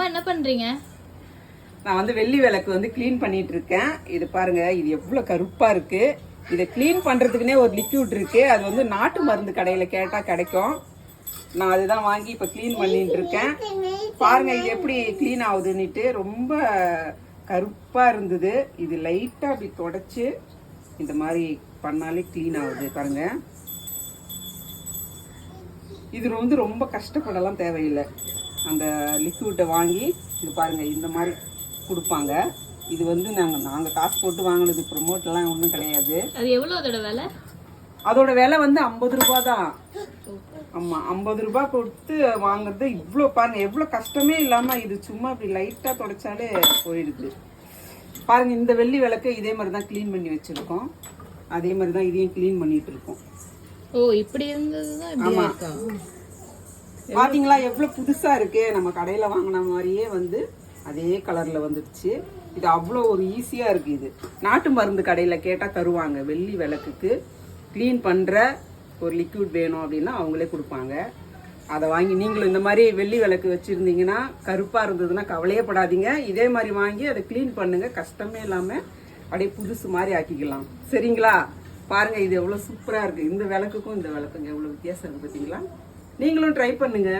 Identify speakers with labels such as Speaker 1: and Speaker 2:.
Speaker 1: அம்மா என்ன பண்றீங்க?
Speaker 2: நான் வந்து வெள்ளி விளக்கு வந்து க்ளீன் பண்ணிட்டு இருக்கேன் இது பாருங்க இது எவ்வளவு கருப்பா இருக்கு. இதை க்ளீன் பண்றதுக்குனே ஒரு லிக்யூட் இருக்கு. அது வந்து நாட்டு மருந்து கடையில கேட்டா கிடைக்கும். நான் அதுதான் வாங்கி இப்ப க்ளீன் பண்ணிட்டு இருக்கேன் பாருங்க இது எப்படி க்ளீன் ஆகுதுன்னுட்டு ரொம்ப கருப்பா இருந்தது. இது லைட்டா அப்படி தொடச்சு இந்த மாதிரி பண்ணாலே க்ளீன் ஆகுது பாருங்க. இது வந்து ரொம்ப கஷ்டப்படலாம் தேவையில்லை. அந்த லிக்விட்டை வாங்கி இது பாருங்க இந்த மாதிரி கொடுப்பாங்க. இது வந்து நாங்கள் நாங்கள் காசு போட்டு வாங்கினது ப்ரொமோட்லாம் ஒன்றும் கிடையாது.
Speaker 1: அது எவ்வளவு அதோட விலை?
Speaker 2: அதோட விலை வந்து ஐம்பது ரூபா தான். ஆமாம் ஐம்பது ரூபாய் கொடுத்து வாங்குறது இவ்வளோ பாருங்க எவ்வளோ கஷ்டமே இல்லாமல் இது சும்மா இப்படி லைட்டாக தொடச்சாலே போயிடுது. பாருங்க இந்த வெள்ளி விளக்கு இதே மாதிரி தான் க்ளீன் பண்ணி வச்சுருக்கோம். அதே மாதிரி தான் இதையும் க்ளீன் பண்ணிட்டு இருக்கோம்.
Speaker 1: ஓ இப்படி இருந்ததுதான் இப்படி
Speaker 2: ஆமா.
Speaker 1: இருக்கா?
Speaker 2: பாத்தீங்களா எவ்வளவு புதுசா இருக்கு. நம்ம கடையில வாங்கின மாதிரியே வந்து அதே கலர்ல வந்துடுச்சு. இது அவ்வளோ ஒரு ஈஸியா இருக்கு இது. நாட்டு மருந்து கடையில கேட்டா தருவாங்க. வெள்ளி விளக்குக்கு க்ளீன் பண்ற ஒரு லிக்விட் வேணும் அப்படின்னா அவங்களே கொடுப்பாங்க. அதை வாங்கி நீங்களும் இந்த மாதிரி வெள்ளி விளக்கு வச்சிருந்தீங்கன்னா கருப்பா இருந்ததுன்னா கவலையே படாதீங்க. இதே மாதிரி வாங்கி அதை க்ளீன் பண்ணுங்க. கஷ்டமே இல்லாம அப்படியே புதுசு மாதிரி ஆக்கிக்கலாம். சரிங்களா? பாருங்க இது எவ்வளவு சூப்பரா இருக்கு. இந்த விளக்குக்கும் இந்த விளக்குங்க. எவ்வளவு வித்தியாசம் இருக்கு பாத்தீங்களா? நீங்களும் ட்ரை பண்ணுங்க.